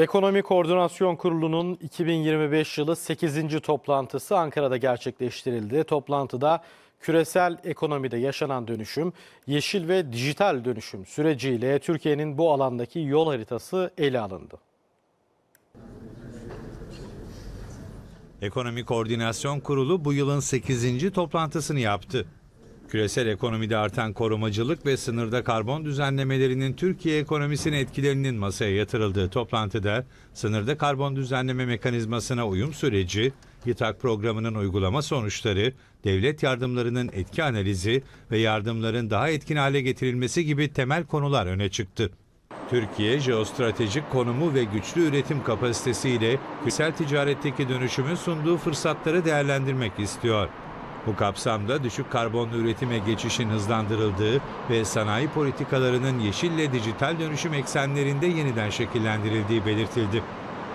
Ekonomi Koordinasyon Kurulu'nun 2025 yılı 8. toplantısı Ankara'da gerçekleştirildi. Toplantıda küresel ekonomide yaşanan dönüşüm, yeşil ve dijital dönüşüm süreciyle Türkiye'nin bu alandaki yol haritası ele alındı. Ekonomi Koordinasyon Kurulu bu yılın 8. toplantısını yaptı. Küresel ekonomide artan korumacılık ve sınırda karbon düzenlemelerinin Türkiye ekonomisine etkilerinin masaya yatırıldığı toplantıda sınırda karbon düzenleme mekanizmasına uyum süreci, YİTAK programının uygulama sonuçları, devlet yardımlarının etki analizi ve yardımların daha etkin hale getirilmesi gibi temel konular öne çıktı. Türkiye, jeostratejik konumu ve güçlü üretim kapasitesiyle küresel ticaretteki dönüşümün sunduğu fırsatları değerlendirmek istiyor. Bu kapsamda düşük karbonlu üretime geçişin hızlandırıldığı ve sanayi politikalarının yeşille dijital dönüşüm eksenlerinde yeniden şekillendirildiği belirtildi.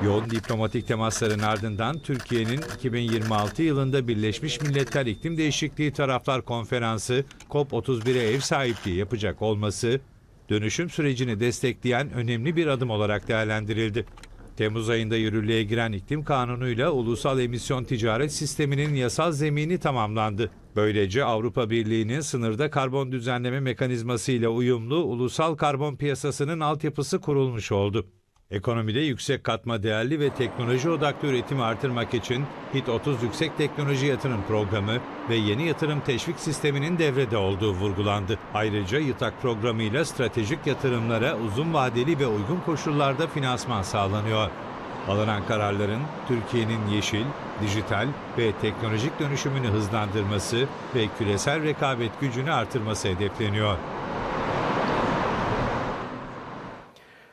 Yoğun diplomatik temasların ardından Türkiye'nin 2026 yılında Birleşmiş Milletler İklim Değişikliği Taraflar Konferansı COP31'e ev sahipliği yapacak olması dönüşüm sürecini destekleyen önemli bir adım olarak değerlendirildi. Temmuz ayında yürürlüğe giren iklim kanunuyla ulusal emisyon ticaret sisteminin yasal zemini tamamlandı. Böylece Avrupa Birliği'nin sınırda karbon düzenleme mekanizması ile uyumlu ulusal karbon piyasasının altyapısı kurulmuş oldu. Ekonomide yüksek katma değerli ve teknoloji odaklı üretimi artırmak için HIT 30 Yüksek Teknoloji Yatırım Programı ve yeni yatırım teşvik sisteminin devrede olduğu vurgulandı. Ayrıca YITAK programıyla stratejik yatırımlara uzun vadeli ve uygun koşullarda finansman sağlanıyor. Alınan kararların Türkiye'nin yeşil, dijital ve teknolojik dönüşümünü hızlandırması ve küresel rekabet gücünü artırması hedefleniyor.